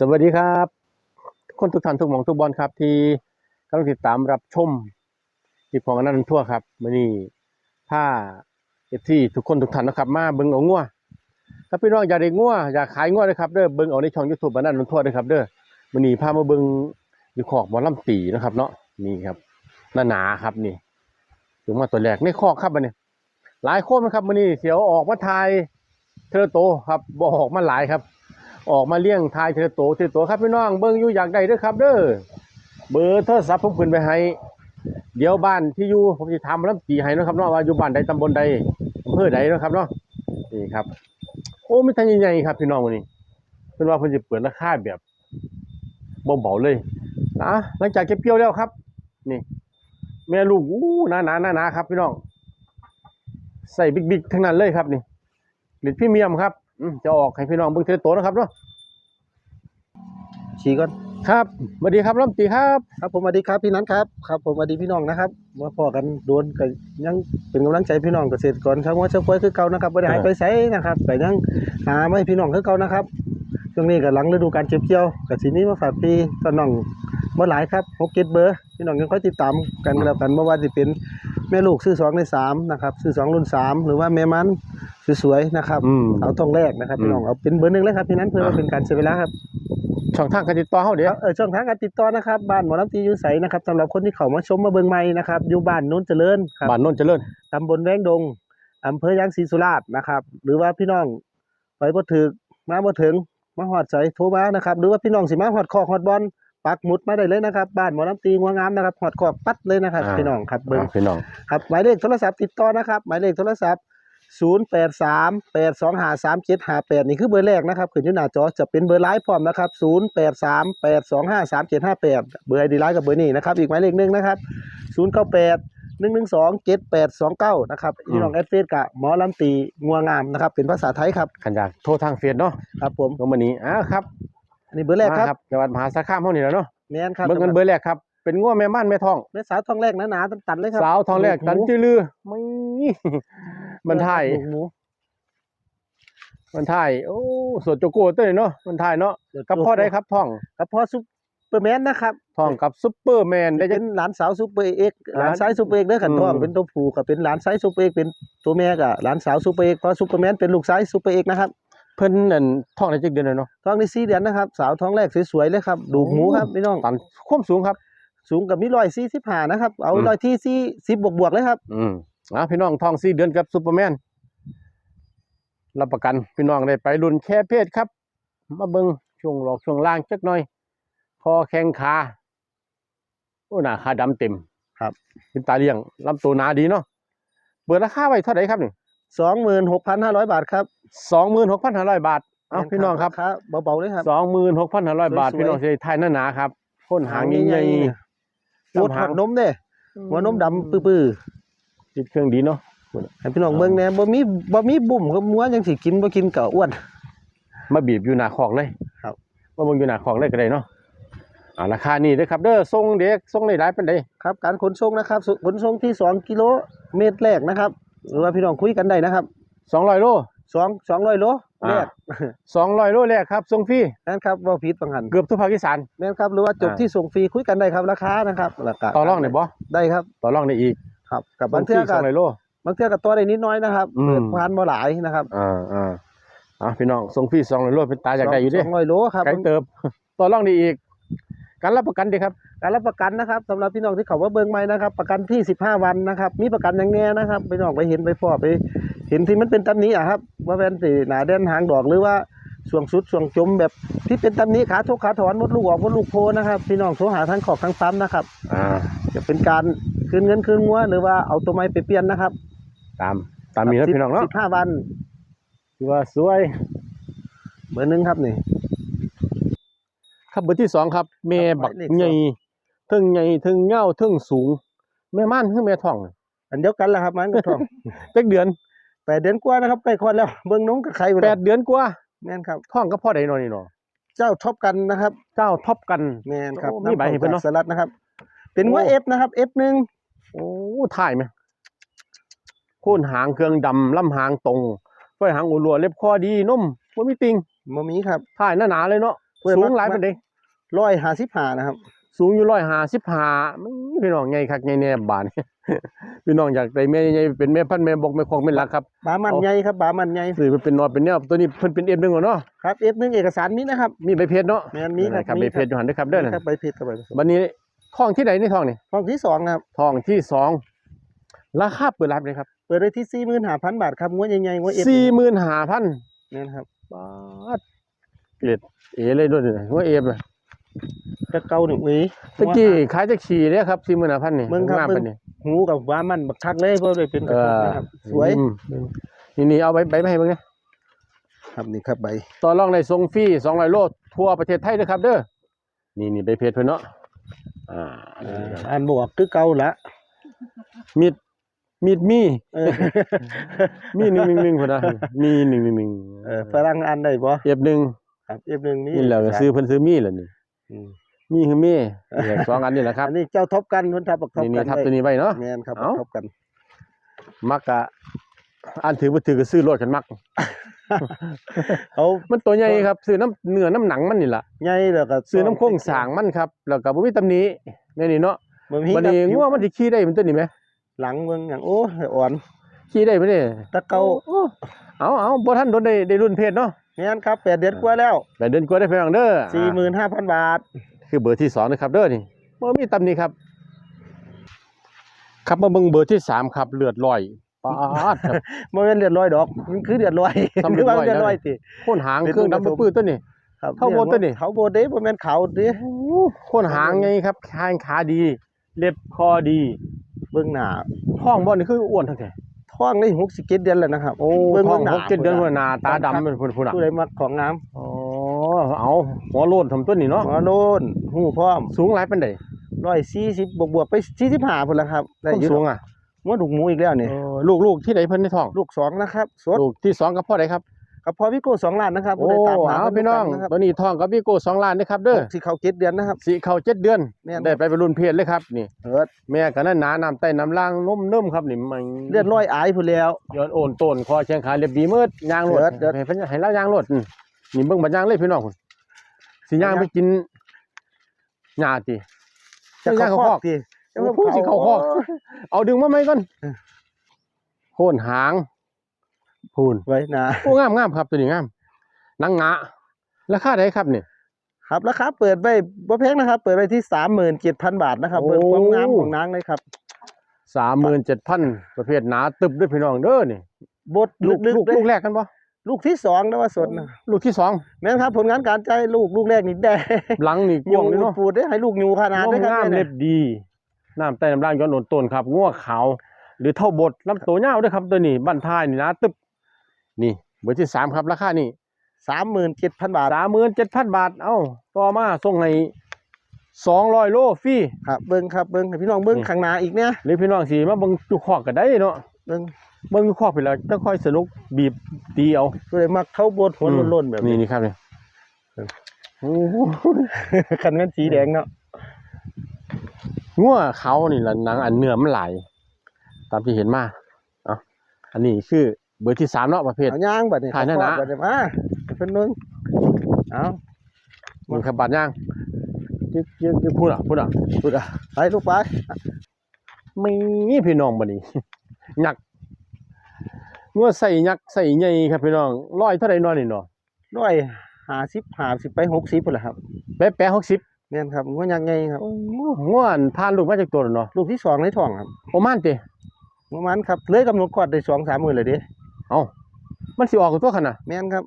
สวัสดีครับ ทุกคนทุกท่านทุกหมองทุกบอลครับ ที่กำลังติดตามรับชมที่ของอนันต์ทั่วครับมื่อนี้ถ้าเอฟที่ทุกคนทุกท่านนะครับ มาเบิ่งเอางัวถ้าพี่น้องอยากได้งัวอยากขายงัวนะครับเด้อเบิ่งเอาในช่องยูทูบอนันต์ทั่วด้วยครับเด้อมื่อนี้พามาเบิ่งอยู่ขอกหมอลำตีนะครับ เนาะนี่ครับหน้าหนาครับนี่ถึงมาตัวแรกในคอกครับบัดนี้หลายโค้นนะครับมื่อนี้เสียวออกมาทายเทอโตครับบออกมาหลายครับ ออกมาเลี้ยงทายเทอโตเทอโตครับพี่น้องเบิ่งอยู่อยากได้เด้อครับ เด้อเบอร์โทรศัพท์ผมขึ้นไปให้ เดี๋ยวบ้านที่อยู่ผมจะทำแล้วตีให้นะครับเนาะว่าอยู่บ้านใดตำบลใดอำเภอใดนะครับเนาะนี่ครับ โอ้ไม่ทันใหญ่ๆครับพี่น้องวันนี้เพิ่นว่าเพิ่นจะเปิดราคาแบบเบาๆเลยนะหลังจากเก็บเกี่ยวแล้วครับ นี่ แม่ลูกอู้หนาๆหนาๆครับ พี่น้อง ใส่บิ๊กๆทั้งนั้นเลยครับนี่หลิดพี่เมียมครับ จะออกให้พี่น้องเบิ่งเทอโตนะครับเนาะชี้ก่อนครับสวัสดีครับร่มตีครับ ครับผมสวัสดีครับพี่นัทครับครับ ผมสวัสดีพี่น้องนะครับมาพอกันโดนกันยังเป็นกำลังใจพี่น้องเกษตรกรชาวว่าเชื้อเฟยคือเก่านะครับไม่ได้หายไปไสนะครับแต่ยังหาไม่พี่น้องคือเก่านะครับช่วงนี้กับหลังฤดูการเก็บเกี่ยวกับสีนี้มาฝากพี่ตอนน้องเมื่อหลายครับหกเจ็ดเบอร์พี่น้องยังค่อยติดตามกันกันแล้วกันเมื่อวานที่เป็นแม่ลูกซื้อสองในสามนะครับซื้อสองรุ่นสามหรือว่าแม่มัน สวยๆนะครับ อืม เอาทองแรกนะครับพี่น้องเอาเป็นเบอร์หนึ่งเลยครับพี่นัทเพื่อว่าเป็นการเสียเวลาครับ ช่องทางการติดต่อเฮาเดี๋ยวเออช่องทางการติดต่อนะครับบ้านหมอลำตีอยู่ใสนะครับสำหรับคนที่เข้ามาชมมาเบิ่งใหม่นะครับอยู่บ้านโน้นเจริญครับบ้านโนนเจริญ ตำบลแวงดงอำเภอยางศรีสุราษฎร์นะครับ หรือว่าพี่น้องไปบ่ถึกมาบ่ถึงมาฮอดใสโทรมานะครับ หรือว่าพี่น้องสิมาฮอดคอกฮอดบอลปักหมุดมาได้เลยนะครับบ้านหมอลำตีงัวงามนะครับฮอดคอกปัดเลยนะครับพี่น้องครับเบิ่งอ่าพี่น้อง ครับหมายเลขโทรศัพท์ติดต่อนะครับ หมายเลขโทรศัพท์ 0 8 3 8 2 5 3 7 5 8นี่คือเบอร์แรกนะครับขึ้นอยู่หน้าจอจะเป็นเบอร์ไลน์พร้อมนะครับ0 8 3 8 2 5 3 7 5 8เบอร์ไอดีไลน์กับเบอร์นี้นะครับอีกหมายเลขหนึ่งนะครับ0 9 8 1 1 2 7 8 2 9นะครับพี่น้องแอดเฟซกับหมอลำตีงัวงามนะครับเป็นภาษาไทยครับขันอยากโทรทางเฟซเนาะครับผมก็มื้อนี้อ้าวครับอันนี้เบอร์แรกครับมาจังหวัดมหาสารคามเฮานี่แหละเนาะแม่นครับเบิ่งกันเบอร์แรกครับเป็นงัวแม่ม่านแม่ทองแม่สาวทองแรกหนาๆตันๆเลยครับสาวทองแรกตันหมูจื้อลือไม่ มันถ่ายหมูมันถ่ายโอ้สดโจโก้เต้ยเนาะมันถ่ายเนาะกับพ่อใดครับทองกับพ่อซุปเปอร์แมนนะครับทองกับซุปเปอร์แมนได้เป็จันงหลานสาวซูเปอร์เอ็กซ์หหลานลานชายซูเปอร์เอ็กซ์เด้อขันทองอืมเป็นตัวผู้กับเป็นหลานชายซูเปอร์เอ็กซ์เป็นตัวแม่กับหลานสาวซูเปอร์เอ็กซ์เพราะซูเปอร์แมนเป็นลูกชายซูเปอร์เอ็กซ์นะครับเพิ่นนั่นทองได้จักเดือนแล้วเนาะท้องนี่สี่เดือนนะครับ สาวท้องแรกสวยๆเลยครับดูกหมูครับพี่น้องตันความสูงครับ สูงกับมีร้อยสี่สิบห้านะครับ เอาอืมร้อยที่สี่สิบบวกบวกๆเลยครับ อืม อะพี่น้องทอง4เดือนกับซุปเปอร์แมนรับประกันพี่น้องได้ไปรุ่นแค่เพศครับ มาเบิ่งช่วงหลอกช่วงล่างจักหน่อย คอแข้งขาโอ้หน้าขาดำเต็มครับ เป็นตาเลี้ยงลำตัวหนาดีเนาะเปิดราคาไว้เท่าไหร่ครับนี่สองหมื่นหกพันห้าร้อยบาทครับสองหมื่นหกพันห้าร้อยบาทเอาพี่น้องครับครับเบาๆเลยครับสองหมื่นหกพันห้าร้อยบาทสวยๆพี่น้องเสียไทยหน้าหนาครับพ่นหางใหญ่ๆพูดหักนมเด้ๆหัวนมดำปื้อ ติดเครื่องดีเนาะๆให้พี่น้องเบิ่งแหน่บ่มีบ่มีบุ่มกับมัวยังสิกินบ่กินก็อ้วนมาบีบอยู่หน้าคอกเลยครับมาเบิ่งอยู่หน้าคอกเลยก็ได้เนาะอ่าราคานี่เด้อครับเด้อส่งเด็กส่งได้หลายปานใดครับ การขนส่งนะครับสุขนส่งที่สองกิโลเมตรแรกนะครับหรือว่าพี่น้องคุยกันได้นะครับสองร้อยโลสองสองร้อยโลแรกสองร้อยโลแรกครับส่งฟรีนั่นครับว่าผิดบางหันเกือบทุกภาคอีสานแม่นครับหรือว่าจบอ่าที่ส่งฟรีคุยกันได้ครับราคานะครับราคาต่อรองได้บ่ได้ครับต่อรองได้อีก ครับกับส่บางงฟรีเทื่อสกัองร้อยโลบางเทื่อกับตัวได้นิดน้อยนะครับอืมเปิดพานบ่หลายนะครับอ่าอ่าอะพี่น้องส่งฟรีสองร้อยโลเป็นตาอยากได้อยู่เด้สองร้อยโลครับไกลเติบต่อรองได้อีก การรับประกันดีครับ การรับประกันนะครับสำหรับพี่น้องที่เขาว่าเบิ่งใหม่นะครับ ประกันที่15วันนะครับ มีประกันอย่างแน่นะครับพี่น้องไปเห็นไปพอไป เห็นที่มันเป็นตำหนี้อะครับ ว่าเป็นสีหนาเด่นหางดอกหรือว่าส่วงสุดส่วงจมแบบที่เป็นตำหนี้ขาทุกขาถอนมดลูกออกมดลูกโพนะครับ พี่น้องโทรหาทางขอบทางปั๊มนะครับ อ่าจะเป็นการ คืนเงินคืนงัวหรือว่าเอาตัวไม้ไปเปลี่ยนนะครับตามตามมีนะพี่น้องเนาะสิบห้าวันถือว่าสวย เบอร์หนึ่งครับนี่ ครับเบอร์ที่สองครับแม่ครับบักหมายเลขสองใหญ่เทึงใหญ่เทึงเง่าเทึงสูง แม่ม่านคือแม่ท้อง อันเดียวกันแหละครับมันกับทองจักเดือนแปดเดือนกว่านะครับใกล้คลอดแล้วเบิ่งน้องกับใครไปแปแล้วดเดือนกว่าแม่นครับท้องก็พ่อใดเนอนนี่เนาะเจ้าท็อปกันนะครับ เจ้าท็อปกันแม่นครับโอ้มีใบให้เพิ่นเนาะสลัดนะครับ เป็นว่าโอ้เอฟนะครับเอฟหนึ่ง โอ้ถ่ายไหมโค่นหางเครื่องดำลำหางตรงไฟหางอุลัวเล็บคอดีนุ่มว่ามีติงมมีครับถ่ายหนาๆเลยเนาะสูงหลายปานใดร้อยห้าสิบห้านะครับ สูงอยู่ร้อยห้าสิบห้ามันพี่น้องไงคักไงแน่บานพี่น้องอยากได้แม่ใหญ่เป็นแม่พันธุ์แม่บกแม่คองแม่หลักครับบามันเอาใหญ่ครับบามันใหญ่ซื้อไปเป็นนอเป็นแนวตัวนี้เพิ่นเป็นเอ็มหนึ่งเนาะครับเอฟหนึ่งเอกสารมีนะครับมีใบเพชรเนาะแมนมีครับครับมีใบเพชรอยู่หันเด้อครับเด้อนั่นครับใบเพชรครับใบเพชรวันนี้ ทองที่ไหนนี่ทองนี่ห้องที่สองครับทองที่สองราคาเปิดรับเลยครับเปิดไว้ที่สี่หมื่นห้าพันบาทครับงวดใหญ่ๆงวดเอฟสี่หมื่นห้าพันนี่นครับบาทเกรดเอเลยด้วยนี่ว่าเอฟอะกระเก่าหนึ่งหวีตะกี้ขายจะขี่เนี่ยครับสี่หมื่นห้าพันนี่เบิ่งครับงามเบิ่ปานงนี่หูกับบามันบักคักเลยเพราะเลยเป็นกเอระเก่าอนะครับสวยอืมนี่นี่เอาใบใบมาให้เบิ่งนะครับนี่ครับใบต่อรองในทรงฟรีสองร้อยโลทั่วประเทศไทยด้วยครับ เด้อนี่นี่ใบเพชรเพิ่นเนาะ อ่านี่ครับอ่านบวกคือเก่าละมีดมีดมีเออมีหนึ่งหนึ่งหนึ่งพุ่นนะมีหนึ่งหนึ่งหนึ่งเออฝรั่งอ่านได้บ่เอฟหนึ่งครับเอฟหนึ่งมีนี่แหละก็ซื้อเพิ่นซื้อมีแหละนี่อืมมีคือมีนี่แหละสองอันนี่แหละครับอันนี้เจ้าท็อปกันเพิ่นทับบักท็อปนี่กันี่นทับไว้ตัวนี้ไว้เนาะแม่นครับเอ้าท็อปกัน มักกะอันถือบ่ถือก็ซื้อรถกันมัก เขามันตัวใหญ่ครับซื้อน้ำเนื้อน้ำหนังมันนี่ล่ะใหญ่แล้วก็ซื้อน้ำโค้งสร้างมันครับแล้วก็บ่มีตำหนิแม่นี่เนาะบ่มีบัดนี้งัวมันสิขี่ได้มันตัวนี้ไหมหลังเบิ่งหยังโอ้ยอ่อนขี่ได้บ่นี่แตะเก่าโอ้เอาเอาบ่ทันโดนได้ได้รุ่นเพศเนาะแม่นครับแปดเดือนกว่าแล้วแปดเดือนกว่าได้เพียงเด้ออ่า45,000บาท คือเบอร์ที่สองนะครับเด้อนี่บ่มีตำหนิครับ ครับมาเบิ่งเบอร์ที่สามครับเลือดลอย ปาดครับบ่แม่นเดือดร้อยดอกมันคือเดือดร้อยทำหรือว่าเดืเดืออดดร้ร้ออยยติ โคนหางเป็นเครื่องลูกผสมดำปื้อๆตัวนี้ ครับเขาโบดตัวนี่ เขาโบดเด้บ่แม่นเขาเด้โคนหางไงครับคางขาดี เล็บคอดีเบิ่งหน้าท้องบ่นี่คืออ้วนทั้งแท้ท้องได้67เดือนแล้วนะครับโอ้เบิ่งท้องเบิ่งหน้าหกเจ็ดเดือนพุ่นหน้าตาดำเป็นพุ่นพุ่นอะผู้ใดมักของงามอ๋อเอาหัวโลนทำตัวนี้เนาะหัวโลนหูพร้อมสูงหลายปานใด140บวกบวกๆไป45พุ่นละครับได้ความอยู่สูงอะ หัวดุกหมูอีกแล้วนี่เออลูกลูกที่ไหนเพิ่นในท้อง ลูกสองนะครับสดลูกที่สองกับพ่อใดครับกับพอพี่โก้สองล้านนะครับโอ้ผู้ใดตามหาเอาเพิ่พี่น้องนะครับตัวนี้ท้องกับพี่โก้สองล้านเด้อครับเด้อสิเข้าเจ็ดเดือนนะครับสิเข้าเจ็ดเดือนแม่นได้ไปเป็นรุ่นเพศเลยครับนี่เอิดแม่ก็นั่นหนาน้ำใต้น้ำล่างนุ่มนุ่มครับนี่มันเลือดร้อยอายพุ่นแล้วย้อนโอนต้นคอเชียงขาเรียบดีมืดยางรถเดือดเดือดให้เพิ่นให้เรายางรถอืมนี่เบิ่งบัดยางเลยพี่น้องคุณสิย่างไปกินหญ้าติจะย่างเข้าเขาคคออก กสิโอ้โหสิเข้าคอกเอาดึงมาไหมก่อนเออโคนหางพูนไว้นะโอ้งามงามครับตัวนี้งามหนังหนาราคาไดครับนี่ครับราคาเปิดไว้บ่แพงนะครับ เปิดไว้ที่สามหมื่นเจ็ดพันบาทนะครับโอ้เปิดความงามของนางเลยครับสามหมื่นเจ็ดพันประเภทหนาตึบด้วยพี่น้องเด้อนี่บดลูกลึกลูกๆเลยลูกแรกกันปะลูกที่สองนะว่าสดนะลูกที่สองแม่นครับ ผลงานการใจลูกลูกแรกนี่แดงหลังนี่กยูว้างเลยเนาะปูดได้ให้ลูกยูขนาดงได้ครับามนี่เล็นะบดี น้ำใต้น้ำล่างย้อนโอนต้นครับงัวขาว หรือเท่าบดลำตัวยาวด้วยครับตัวนี้บั้นท้ายนี่นะตึบนี่เบอร์ที่สามครับราคานี่สามหมื่นเจ็ดพันบาทสามหมื่นเจ็ดพันบาท เอ้าต่อมาส่งให้สองร้อยโลฟรีครับเบิ้งครับเบิ้งให้พี่น้องเบิ้งนี่ข้างหน้าอีกเนี่ยหรือพี่น้องสีมาเบิ่งจุกคอกก็ได้เนาะเบิ้งเบิ่งจุกคอกไปแล้วจะค่อยสนุกบีบตีเอาผู้ใดมักเข้าบดหัวโล้นๆแบบนี่นี้นี่ครับเนี่ยเออโอ้โหคันแม่นสีแดงเนาะ งัวเขานี่ละหนังอันเนื้อมันหลายตามที่เห็นมาเอะอันนี้คือเบอร์ที่สามเนาะประเภท เอาย่างบัดนี้ถ่ายหน้าเอนะครอบบัดนี้มาเพิ่นเบิ่งเอามันขับบาดย่างยึกยึกยึกพูดอะพูดอะพูดอะไปลูกไปไม่พี่น้องบัดนี้ ยักษ์งัวใส่ยักษ์ใส่ใหญ่ครับพี่น้องร้อยเท่าไหร่นอนนี่เนาะร้อยห้าสิบห้าสิบไปหกสิบพุ่นละครับแป๊ะแป๊ะหกสิบ แม่นครับงัวยังไงครับงัวอันพานลูกมาจากตัวแล้วเนาะลูกที่สองในท้องครับโอมานติประมาณครับเลยกำหนดกอดได้สองสามมื้อเลยเด้เอ้ามันสิออกกับตัวขนาดแม่นครับ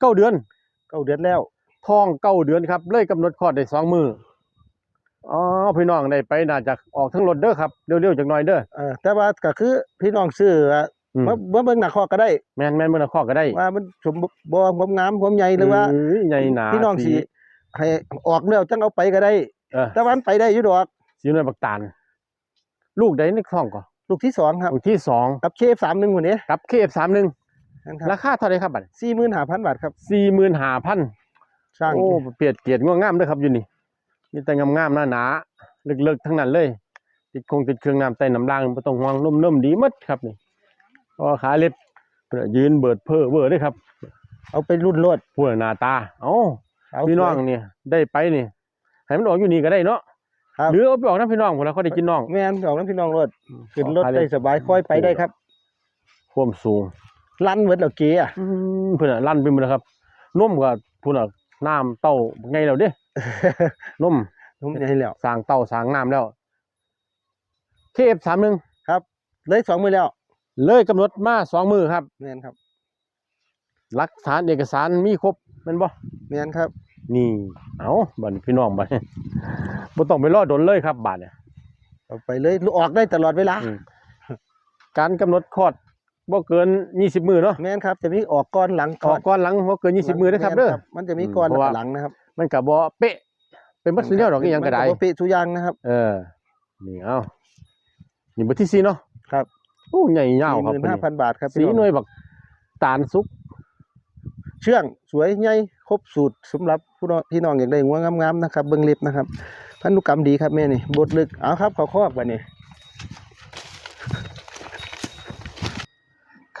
เก้าเดือนเก้าเดือนแล้วท้องเก้าเดือนครับ เลยกำหนดคลอดได้สองมืออ๋อพี่น้องได้ไปน่าจะออกทั้งรถเด้อครับเร็วๆจักหน่อยเด้อเออแต่ว่าก็คือพี่น้องซื้อว่าอืมมามาเบิ่งหน้าคอกก็ได้แม่นแม่นมื้อละข้อก็ได้ว่ามันสมบูรณ์บ่ความงามความใหญ่หรือว่าเยใหญ่หนาพี่น้องสิ ให้ออกแล้วจังเอาไปก็ได้เออแต่ว่ามันไปได้อยู่ดอก สีน้อยบักตาล ลูกใดในท้องก่อนลูกที่สองครับ ลูกที่สองกับเคฟสามหนึ่งคนนี้กับเคฟสามหนึ่งนะครารับคาเท่าไหรครับบัดสี่หมื่นห้าพันบาทครับสี่หมื่นห้าพันสร้างโอ้เปียดเกียรติง่วงงามเด้วยครับอยู่นี่มีแต่งามๆหนาๆลึกๆทั้งนั้นเลย ติดคงติดเครื่องน้ำใต้น้ำรางบ่ต้องห่วงนุ่มๆดีหมดครับนี่เพราะว่าขาเล็บเพิ่นนะยืนเบิดเพ้อเบ้อเด้อครับ เอาไปรุ่นโลดพวกหน้าตาเอ้า เอาพี่น้องสวยนี่ได้ไปนี่ให้มันออกอยู่นี่ก็ได้เนาะครับ หรือเอาไปออกน้ำพี่น้องพุ่นแล้วเขาได้กินน้อง แม่นออกน้ำพี่น้องรถขึ้นรถขอพาได้เลยสบายค่อยไปได้ครับความสูงลั่นเวิร์ดแล้วเกียร์อืมเพิ่นน่ะลั่นไปหมดแล้วครับนมก็พุ่นน่ะน้ำเต้าไงแล้วเด้นมผมจะให้แล้ว สร้างเต้าสร้างน้ำแล้ว KF31 เลยสองมือแล้วเลยกำหนดมาสองมือครับแม่นครับ หลักฐานเอกสารมีครบแม่นบ่แม่นครับ นี่ เอาบัดนี้พี่น้องบัดนี้บ่ต้องไปรอดนเลยครับบัดเนี่ยเอาไปเลยออกได้ตลอดเวลาอืมการกำหนดคลอดบ่เกิน20มื้อเนาะแม่นครับจะมีออกก่อนหลังออกก่อนหลังบ่เกิน20มื้อเด้อครับเด้อแม่นมันจะมีก่อนอืมเพราะว่าหลังนะครับ มันก็บ่เป๊ะ เป็นบัดสุดยอดดอกอีหยังก็ได้มันบ่เปะทุกอย่างนะครับ เออนี่เอานี่เบอร์ที่สี่เนาะครับโอ้ใหญ่ยาวสี่หครับมื่นตัวห้านี้พันบาทครับสีพี่หน่วยบักตาลสุก เชื่องสวยใหญ่ครบสูตรสำหรับผู้น้องพี่น้องอยากได้งัวงามๆนะครับเบิ่งเล็บนะครับพันธุกรรมดีครับแม่นี่บดลึกเอาครับเขาคอกบัดนี้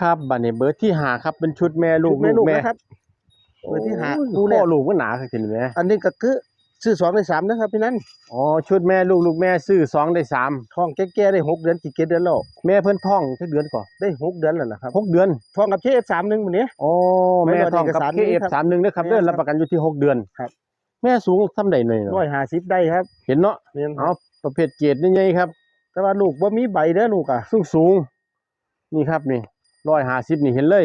ครับบัดนี้เบอร์ที่ห้าครับเป็นชุดแม่ลูกแม่ลูลูกกแม่นะครับเบอร์ที่ห้าโอ้ยคู่แรกพ่อลูกมันหนาครับทีนี้แม่อันนี้ก็คือ ซื้อสองได้สามนะครับพี่นั้นอ๋อชุดแม่ลูกลูกแม่ซื้อสองได้สามท้องแก่ๆได้หกเดือนกี่เดือนแล้วแม่เพิ่นท้องจักเดือนก่อนได้หกเดือนแล้วนะครับหกเดือนท้องกับเชฟสามหนึ่งวันนี้อ๋อไม่แม่รอท้องกับเอกสารนี้ KF ครับสามหนึ่งนะครับแม่เดือนครับรับประกันอยู่ที่หกเดือนครับ แม่สูงทำได้หน่อยเนาะร้อยห้าสิบได้ครับ เห็นเนาะเนี่ยเอาประเภทเกรดใหญ่ๆครับ แต่ว่าลูกว่ามีใบเด้อลูกอะสูงสูงนี่ครับนี่ร้อยห้าสิบนี่เห็นเลย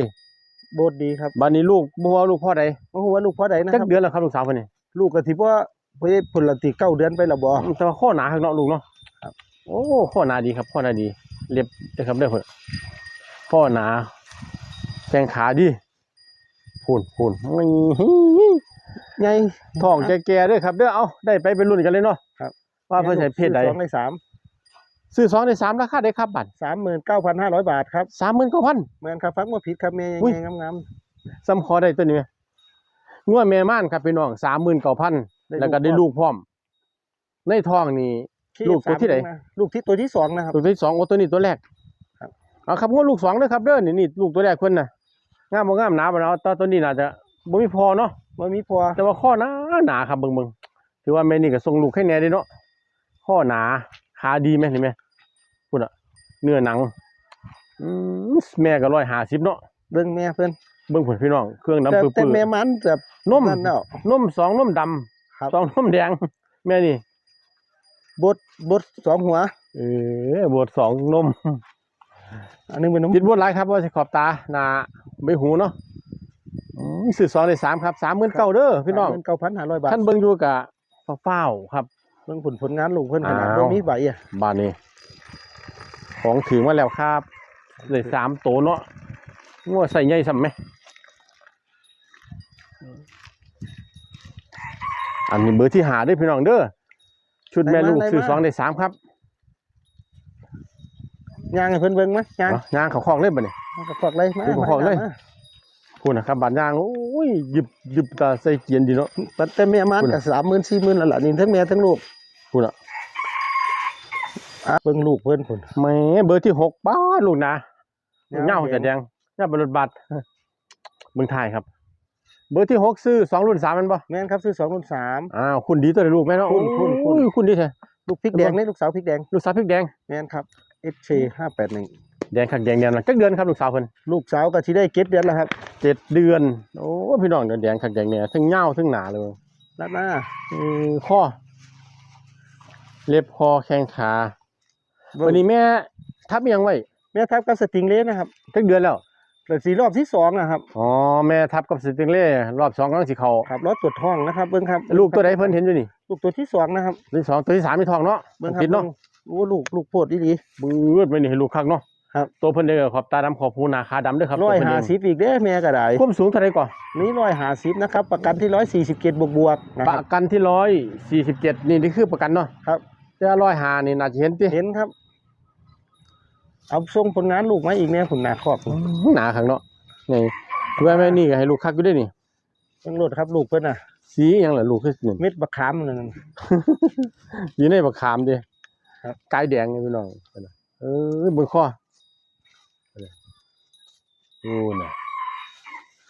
โบดดีครับบัดนี้ลูกบ่ว่าลูกพ่อใดโอ้โหว่าลูกพ่อใดนะจักครับเดือนแล้วครับลูกสาวเพิ่นนี่ลูกก็ถือว่า เพิ่นผลละติเก้าเดือนไปและบ่แต่ว่าข้อหนาข้างนอกลูกเนาะครับ โอ้ข้อหนาดีครับข้อหนาดี เรียบนะครับเด้อเพิ่นข้อหนาแข้งขาดีพูนพูนไม่ไงท้องแก่ๆเด้อครับเด้อเอาได้ไปเป็นรุ่นกันเลยเนาะครับ ว่าเพิ่นใส่เพศใดสองในสามซื้อสองได้สามราคาได้ครับบัตรสามหมื่นเก้าพันห้าร้อยบาทครับสามหมื่นกว่าพันเหมือนครับฟังว่าผิดครับแม่อุ้ยยังงามซ้ำคอได้ตัวนี้ไหมงวดแม่ม่านครับพี่น้องสามหมื่นเก้าพันได้ แล้วก็ลูกได้ลูกพร้อม ในท้องนี่ๆลูกตัวที่ไหนสามนะลูกที่ตัวที่สองนะครับ ตัวที่สองโอ้ตัวนี้ตัวแรกครับเอาครับงวดลูกสองเด้อครับเด้อนี่นี่ลูกตัวแรกเพิ่นน่ะงามบ่งามหนาบ่เนาะตอนตัวนี้น่าจะบ่มีพอเนาะมันมีพอแต่ว่าข้อหนาหนาครับเบิ่งเบิ่งถือว่าแม่นี่ก็ทรงลูกให้แน่เด้เนาะข้อหนาขาดีไหมเห็นไหมพูดอะเนื้อหนังอืมแม่ก็ร้อยห้าสิบเนาะเบิ่งแม่เพิ่นเบิ่งผลพี่น้องเครื่องแต่ดำปื้แต่อแม่มันแบบๆนมนั่นแล้วนมสองนมด ครับำสองนมแดง แม่นี่บดบดสองหัว เออบวดสองนมอันหนึงเป็นนมติดบวดหลายครับว่าสิขอบตาหน้าใบหูเนาะอืมซื้อสองได้สามครับสามหมื่นเก้าเด้อพี่น้องเก้าพันห้าร้อยบาทท่านเบิ่งอยู่กับฟ้าวๆครับ เบิ่งผลผลงานลูกเพิ่นขนาดอ้าว บ่มีใบอะบ้านนี้ของถึงมาแล้วครับเลยสามโตเนาะงัวใส่ใหญ่ซ้ำไหม อันนี้เบอร์ที่หาด้วยพี่น้องเด้อชุดแม่ลูกซื้อสองได้สามครับย่างให้เพิ่นเบิ่งมั้ยย่างเอาย่างเขาคลองเล่นบ่เนี่ยเอากระพอกเลยมาเอากระพอกเลยมาพูดนะครับบานย่างโอ้ยหยิบหยิบตาใส่เกียนดีเนาะมาแต่แม่มันคุณก็น่ะสามหมื่นสี่หมื่นแล้วล่ะนี่ทั้งแม่ทั้งลูกพูดอะอะเบิ่งลูกเพิ่นพุ่นแหม่เบอร์ที่หกป้าดลูกนะยาวเงาแดงจะแดงเงาเป็นรถบัสเมืองไทยครับ เบอร์ที่หกซื้อสองรุ่นสามแมันปะแม่นครับซื้อสองรุ่นสามอ้าวคุณดีตัวไหนลูกแม่เนาะคุณคุณคุณโอ้ยคุณดีแท้ลูกพริกแดงนี่ลูกสาวพริกแดงลูกสาวพริกแดงแม่นครับ SC ห้าแปดหนึ่งแดงขักแดงแดงนะจักเดือนครับลูกสาวเพิ่นลูกสาวก็ที่ได้เก็ดเดือนแล้วครับเจ็ดเดือนโอ้พี่น้องเดือนแดงขักแดงเนี่ยทั้งเงาทั้งหนาเลยด้านหน้าอืมข้อเล็บคอแข้งขาวันนี้แม่ทับอิหยังไว้แม่ทับกับสติงเลสนะครับจักเดือนแล้ว แต่สีรอบที่สองนะครับอ๋อแม่ทับกับสติงเล่รอบสองกำลังสิเขาครับรถตรวจท้องนะครับเบิ้งครับลูกตัวใดเพิ่นเห็นอยู่นี่ลูกตัวที่สองนะครับตัวที่สองตัวที่สามมีทองเนาะเบิ้งครับติดเนาะบิ่งโอ้ลูกลูกโพดดีบืดไม่นี่ให้ลูกคักเนาะครับตัวเพิ่นได้ขอบตาดำขอบหูหนาขาดำด้วยครับร้อยตัวเพิ่นห้าเองสิบอีกเด้อแม่ก็ได้ความสูงเท่าไหร่ก่อนนี่ร้อยห้าสิบนะครับประกันที่ร้อยสี่สิบเจ็ดบวกบวกๆนะปคระรับกันที่ร้อยสี่สิบเจ็ดนี่นี่คือประกันเนาะครับแต่ร้อยหานี่น่าจะเห็นติเห็นครับ เอาส่งผลงานลูกมาอีกเนี่ยผลหนาครอบหนาข้างเนาะไงคือว่าแม่นี่ก็ให้ลูกคักอยู่ด้วยนี่เบิ่งรถครับลูกเพิ่นน่ะสีหยังล่ะลูกคือนี่ เม็ดบักขามนั่นนะสีในบักขามดิครับ กายแดงนี่พี่น้องเออเบิ่งข้อโอ้น่ะ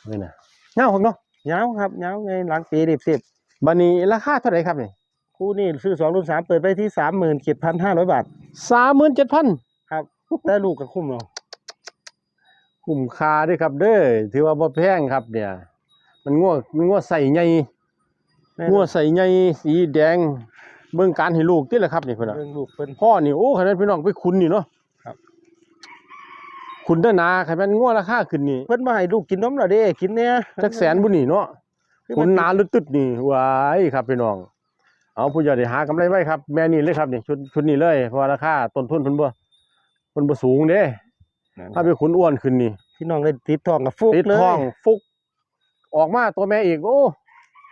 นี่น่ะเงาข้างเนาะยาวครับยาวไงหลังปีเด็บสิบบัดนี้ราคาเท่าไหร่ครับนี่คู่นี้ซื้อสองรุ่นสามเปิดไปที่สามหมื่นเจ็ดพันห้าร้อยบาท37,000ครับ แต่ลูกกับคุ้มเราคุ้มค่าเด้วยครับ เด้อถือว่าบ่แพงครับ เนี่ย มันงัวมันงัวใส่ใหญ่งัวใส่ใหญ่สีแดง เบิ่งการให้ลูกติแหละครับนี่เพิ่นน่ะเรื่องลูกเพิ่น พ่อนี่โอ้คันนั้นพี่น้องไปคุณนี่เนาะครับ คุณเด้อนาคันแม่นงัวราคาขึ้นนี่เพิ่นมาให้ลูกกินนมแล้วเด้กินเนี่ยจักแสนบุนี่เนาะคุณนาลึกตึดนี่หวายครับพี่น้อง เอาผู้ใหญ่ได้หากำไรไว้ครับ แม่นี่เลยครับนี่ชุดชุดนี้เลยเพราะว่าราคาต้นทุนเพิ่นบ่ เพิ่นบ่สูงเด้ถ้าเป็นขุนอ้วนขึ้นนี่พี่น้องได้ติดทองกับฟุกติดเลยท้องฟุก ออกมาตัวแม่อีกโอ้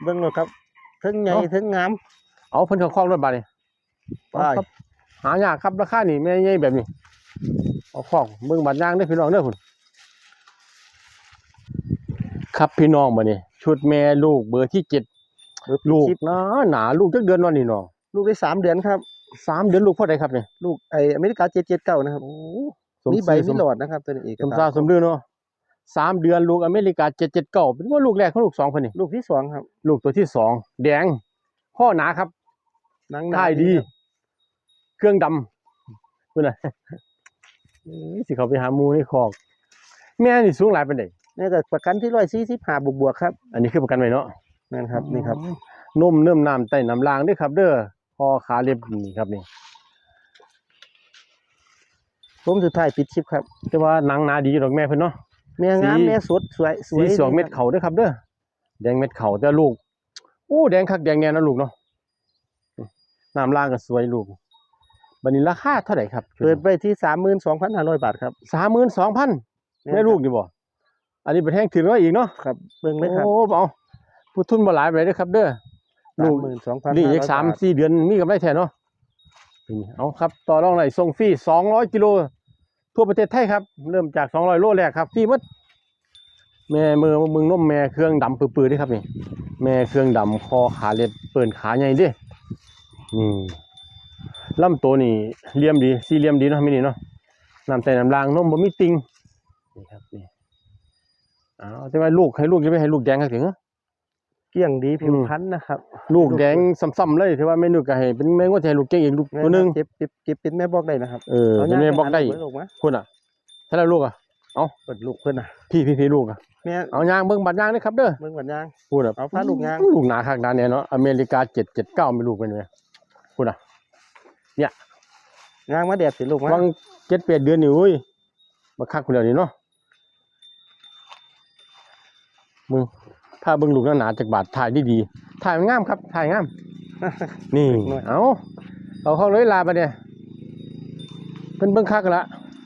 เบิ่งเลยครับทั้งใหญ่เอ้าทั้งงามเอาเพิ่นเข้าคลองรถบัดนี่ไปเอาครับหายากครับราคานี่แม่ใหญ่แบบนี้เอาคลองเบิ่งบัดย่างเด้อพี่น้องเด้อพุ่นครับพี่น้องบัดนี้ชุดแม่ลูกเบอร์ที่เจ็ดเบิดลูกคลิปนะหนาลูกจักเดือนวันนี่เนาะลูกได้สามเดือนครับ สามเดือนลูกเท่าใดครับเนี่ยลูกไออเมริกาเจ็ดเจ็ดเก้านะครับสมมีใบศรีมีหลอดนะครับตัวนี้เอกสมสาซารสมดือเนาะสามเดือนลูกอเมริกาเจ็ดเจ็ดเก้าเป็นว่าลูกแรกของลูกสองคนนี่ลูกที่สองครับ ลูกตัวที่สองแดงข้อหนาครับหนังท่ายดีครับเครื่องดำเป็นไงสิเขาไปหาหมูในคอก แม่นี่สูงหลายเป็นไดนี่ก็ประกันที่ร้อยสี่สิบห้าบวกบวกๆครับ อันนี้คือประกันไว้เนาะนั่นครับ นี่ครับนุ่มเนิ่มน้ำไต่น้ำลางด้วยครับ เด้อ คอขาเล็บนี่ครับนี่ผมสุดท้ายปิดชิปครับ แต่ว่าหนังหนาดีอยู่ดอกแม่เพิ่นเนาะแม่งามสีแม่สดสวยสวสียสองเม็ดเขาเด้วยครับเด้อแดงเม็ดเขาแต่ลูกโอ้แดงคักแดงแน่นะลูกเนาะน้ำล่างก็สวยลูกบัดนี้ราคาเท่าไหร่ครับเปิดไปที่สามหมื่นสองพันห้าร้อยบาทครับสามหมื่นสองพันแม่ลูกนี่บ่อันนี้เป็นแท่งถึงแล้วอีกเนาะครับเบิ่งเลยครับโอ้เอาผู้ทุนบ่หลายไปเลยเด้อครับ เด้อ ลูสากมหมื่นสองพันนี่อีกสามสี่เดือนมีกำไรแท้เนาะนี่เอาครับ ต่อรองไหนส่งฟรีสองร้อยกิโลทั่วประเทศไทยครับ เริ่มจากสองร้อยโลแรกครับฟรีหมดแม่มือมึงนมแม่เครื่องดำปื้อๆเด้ครับนี่ แม่เครื่องดำคอขาเล็บเปิ่นขาใหญ่เด้นี่ลำตัวนี่เหลี่ยมดีสี่เหลี่ยมดีเนาะไม่นี่เนาะน้ำแต่น้ำลางนมบ่มีติงนี่ครับนี่เอาแต่ว่าลูกให้ลูกจะไม่ให้ลูกแดงครับถึงเกลี้ยงดีผิวอืมพรรณนะครับ ลูกแดงซ้ำๆเลยที่ว่าแม่นูก็ให้เป็นแม่งว่าจะให้ลูกเก่งอีกลูกตัวหนึงเก็บเก็บเก็บเป็นแม่บอกได้นะครับเออเป็นแม่บอกได้เาย่างปหันเบิ่งลูกมาคุณอะถ้าแล้วลูกอะเปิดลูกเพิ่นน่ะพี่พี่พี่ลูกอะแม่เอายางเบิ่งบัดยางนี่ครับเด้อเบิ่งบัดยางพูดอะเอาพาลูกยางลูกหนาคักหนาเนี่ยเนาะอเมริกา779มีลูกเป็นไงพูดอะยางมาแดดสิลูกมาวัง7 8เดือนนี่อุ้ยมาคักคุณเดียวนี่เนาะมึง ถ้าเบิ่งลูกหนาๆจากบาดถ่ายดีๆถ่ายมันงามครับถ่ายงาม นี่เอาเอาเข้าเลยลาไปเนี่ยเพิ่นเบิ่งคักกันละ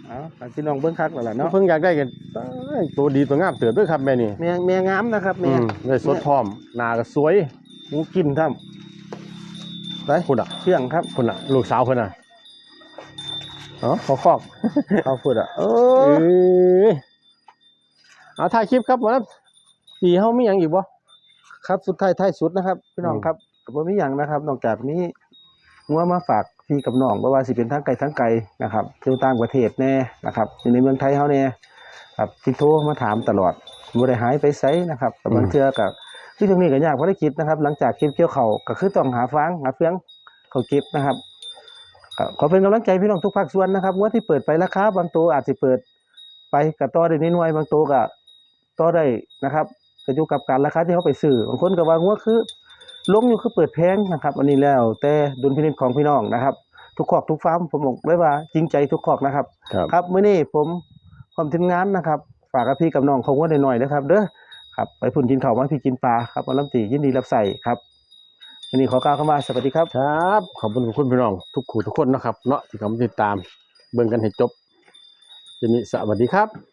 เอาให้พี่น้องเบิ่งคักแล้วล่ะเนาะเพิ่งอยากได้กันเอ้ยตัวดีตัวงามเติบด้วยครับแม่นี่แม่แม่งามนะครับอืแม่มเลยสดพร้อมหน้าก็สวยหมูกินท่ํไปคุณอะเชื่องครับคุณอะ ลูกสาวคุณอะเอ๋อขอคอกเอาพูดอะเอเอออเอาถ่ายคลิปครับวันนั้น ปีเฮามีหยังอีกบ่ครับ สุดท้ายท้ายสุดนะครับ พี่น้องอืมครับก็บ่มีหยังนะครับ นอกจากมีงัวมาฝากพี่กับน้องบ่ว่าสิเป็นทางไกลทางไกลนะครับเที่ยวต่างประเทศแน่นะครับอยู่ในเมืองไทยเฮาแน่ครับที่โทรมาถามตลอดบ่ได้หายไปไสนะครับแต่บางเทื่อก็ที่ตรงนี้ก็ยากภารกิจนะครับ หลังจากเก็บเกี่ยวเขาวก็คือต้องหาฟางหาเฟืองเขาเก็บนะครับก็ขอเป็นกำลังใจพี่น้องทุกภาคส่วนนะครับงวดที่เปิดไปราคาบางตัวอาจสิเปิดไปก็ต่อได้น้อยๆบางตัวก็ต่อได้นะครับ ก็อยู่กับการราคาที่เขาไปซื้อบางคนก็ว่างัวคือลงอยู่คือเปิดแพงนะครับ อันนี้แล้ว แต่ดุลพินิจของพี่น้องนะครับ ทุกขอกทุกฟาร์มผมบอกเลยว่าจริงใจทุกขอกนะครับ ครับ ครับมื้อนี้ผมความทีมงานนะครับ ฝากกับพี่กับน้องคงว่าหน่อยๆนะครับเด้อครับไปพุ่นกินข้าวมาพี่กินปลาครับอลัมตียินดีรับใส่ครับวันนี้ขอกล่าวคำว่าสวัสดีครับ ครับ ขอบคุณคุณพี่น้องทุกขู่ทุกคนนะครับเนาะที่เขามาติดตามเบิ่งกันให้จบทีนี้สวัสดีครับ